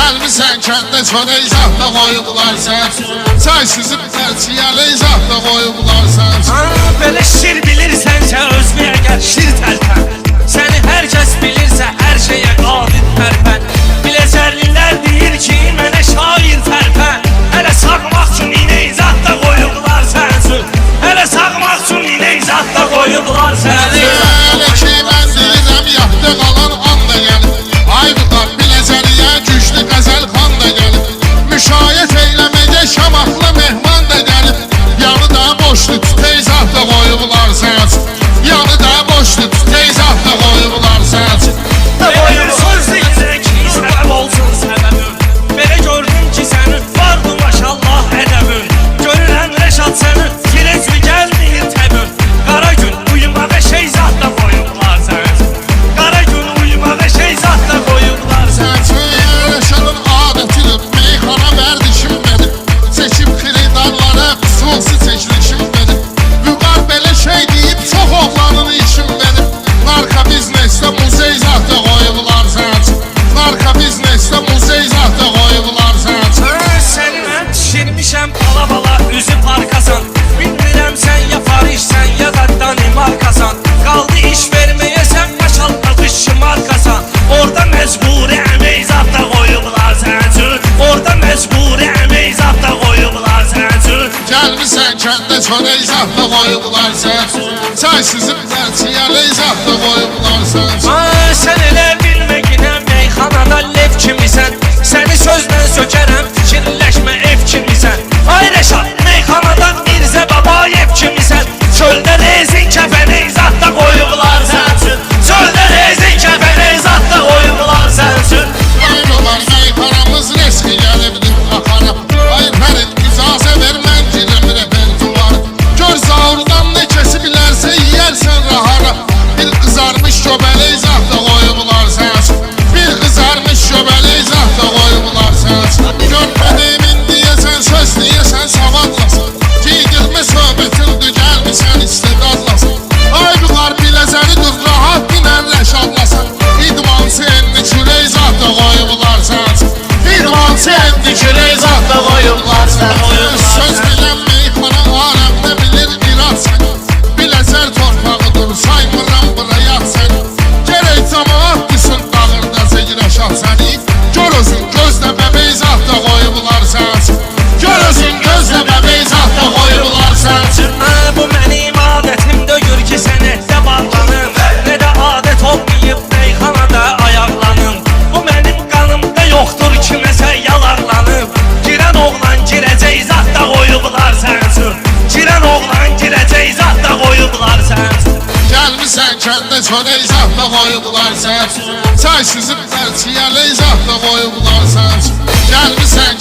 gəlmisən kəndə çölə izahda qoyublar sən Çay sizin tərçiyəli izahda qoyublar sən Belə şir bilirsən sən özlüyə gəl şir təltən Sen kendi sana izah da koydular sen Sen sizin Senden sonra izahla koydular sensin Sensizim ben siyerle izahla koydular sensin Gelmişsen